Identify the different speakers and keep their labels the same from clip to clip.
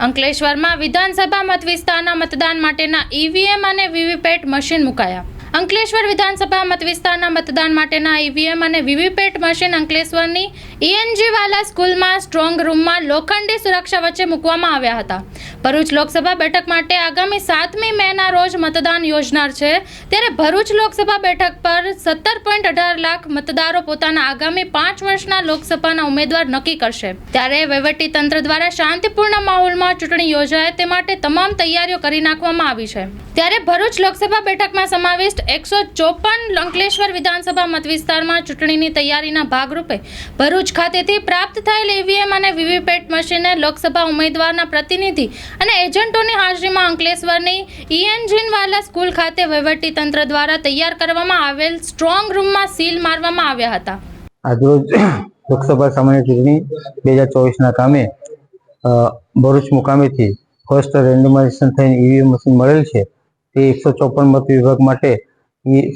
Speaker 1: અંકલેશ્વરમાં વિધાનસભા મત વિસ્તારના મતદાન માટેના ઈવીએમ અને વીવીપેટ મશીન મુકાયા. અંકલેશ્વર વિધાનસભા મત વિસ્તારના મતદાન માટેના ઈવીએમ અને વીવીપેટ મશીન અંકલેશ્વરની ઈએનજી વાલા સ્કૂલમાં સ્ટ્રોંગ રૂમમાં લોખંડી સુરક્ષા વચ્ચે મૂકવામાં આવ્યા હતા. ભરૂચ લોકસભા બેઠક માટે આગામી સાતમી મેના રોજ મતદાન યોજનાર છે. ત્યારે ભરૂચ લોકસભા બેઠક પર સત્તર પોઈન્ટ અઢાર લાખ મતદારો પોતાના આગામી પાંચ વર્ષના લોકસભાના ઉમેદવાર નક્કી કરશે. ત્યારે વહીવટી તંત્ર દ્વારા શાંતિપૂર્ણ માહોલમાં ચૂંટણી યોજાય તે માટે તમામ તૈયારીઓ કરી નાખવામાં આવી છે. ત્યારે ભરૂચ લોકસભા બેઠકમાં સમાવિષ્ટ એકસો ચોપન અંકલેશ્વર વિધાનસભા મત વિસ્તારમાં ચૂંટણીની તૈયારીના ભાગરૂપે ભરૂચ ખાતેથી પ્રાપ્ત થયેલ ઈવીએમ અને વીવીપેટ મશીનને લોકસભા ઉમેદવારના પ્રતિનિધિ અને એજન્ટોની હાજરીમાં અંકલેશ્વરની ઈએનજીનવાલા સ્કૂલ ખાતે વહીવટી તંત્ર દ્વારા તૈયાર કરવામાં આવેલ સ્ટ્રોંગ રૂમમાં સીલ મારવામાં આવ્યા હતા.
Speaker 2: આજરોજ લોકસભા સામાન્ય ચૂંટણી બે હજાર ચોવીસના કામે ભરૂચ મુકામેથી ફર્સ્ટ રેન્ડમાઇઝેશન થઈને ઈવીએમ મશીન મળેલ છે, તે એકસો ચોપન મત વિભાગ માટે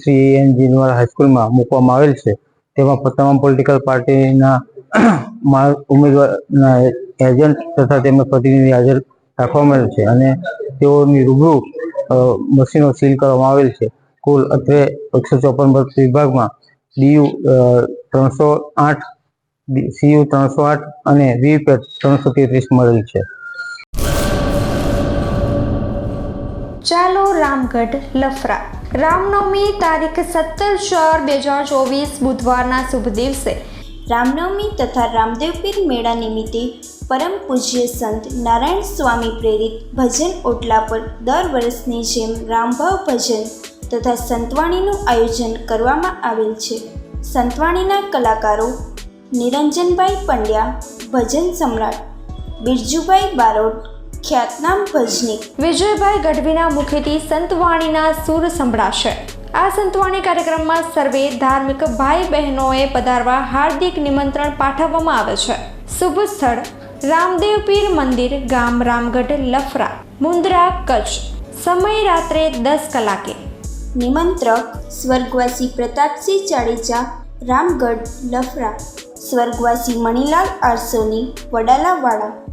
Speaker 2: શ્રી એન જીનવાળા હાઈસ્કૂલમાં મૂકવામાં આવેલ છે. તેમાં તમામ પોલિટિકલ પાર્ટીના ઉમેદવારના એજન્ટ તથા તેમના પ્રતિનિધિ હાજર રાખવામાં આવેલ છે અને તેઓની રૂબરૂ મશીનો સીલ કરવામાં આવેલ છે. કુલ અત્રે એકસો ચોપન વિભાગમાં ડીયુ ત્રણસો આઠ, સીયુ ત્રણસો આઠ અને વીપેટ ત્રણસો તેત્રીસ મળેલ છે.
Speaker 3: ચાલો રામગઢ લફરા. રામનવમી તારીખ સત્તર ચાર બે હજાર ચોવીસ બુધવારના શુભ દિવસે
Speaker 4: રામનવમી તથા રામદેવપીર મેળા નિમિત્તે પરમ પૂજ્ય સંત નારાયણ સ્વામી પ્રેરિત ભજન ઓટલા પર દર વર્ષની જેમ રામભાવ ભજન તથા સંતવાણીનું આયોજન કરવામાં આવેલ છે. સંતવાણીના કલાકારો નિરંજનભાઈ પંડ્યા, ભજન સમ્રાટ બિરજુભાઈ બારોટ, ખ્યાતનામ ભજની
Speaker 3: વિજયભાઈ ગઢવીના મુખેથી સંતવાણીના સૂર સંભળાશે. આ સંતવાણી કાર્યક્રમમાં સર્વે ધાર્મિક ભાઈ બહેનોએ પધારવા હાર્દિક નિમંત્રણ પાઠવવામાં આવે છે. શુભ સ્થળ, રામદેવ પીર મંદિર, ગામ રામગઢ, લફરા મુન્દ્રા કચ્છ. સમય રાત્રે દસ કલાકે.
Speaker 4: નિમંત્રક, સ્વર્ગવાસી પ્રતાપસિંહ જાડેજા રામગઢ, લફરા. સ્વર્ગવાસી મણિલાલ આરસોની, વડાલાવાળા.